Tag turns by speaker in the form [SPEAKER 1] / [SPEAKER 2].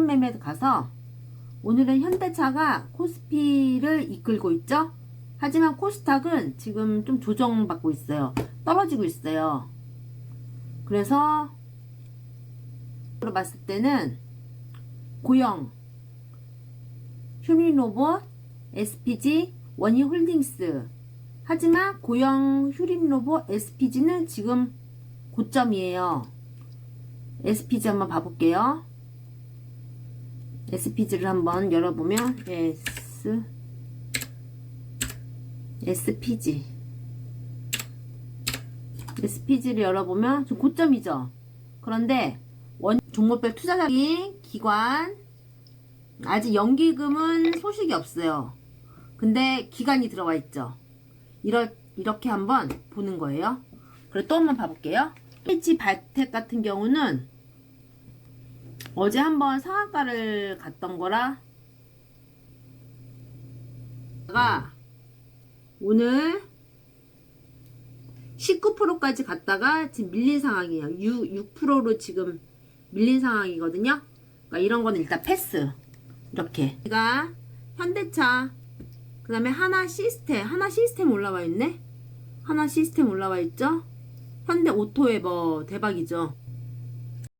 [SPEAKER 1] 소금 매매 가서 오늘은 현대차가 코스피를 이끌고 있죠? 하지만 코스닥은 지금 좀 조정받고 있어요. 떨어지고 있어요. 그래서 으로 봤을 때는 고영, 휴림로봇, SPG, 원희홀딩스 하지만 고영, 휴림로봇, SPG는 지금 고점이에요. SPG 한번 봐볼게요. SPG를 한번 열어보면 S SPG SPG를 열어보면 좀 고점이죠. 그런데 원 종목별 투자자기 기관 아직 연기금은 소식이 없어요. 근데 기간이 들어와 있죠. 이러, 이렇게 한번 보는 거예요. 그리고 또 한번 봐볼게요. H 발텍 같은 경우는 어제 한번 상한가를 갔던 거라 가 오늘 19%까지 갔다가 지금 밀린 상황이에요. 6, 6%로 지금 밀린 상황이거든요. 그러니까 이런 거는 일단 패스. 이렇게. 제가 현대차, 그 다음에 하나 시스템, 하나 시스템 올라와 있네? 하나 시스템 올라와 있죠? 현대 오토웨버 대박이죠.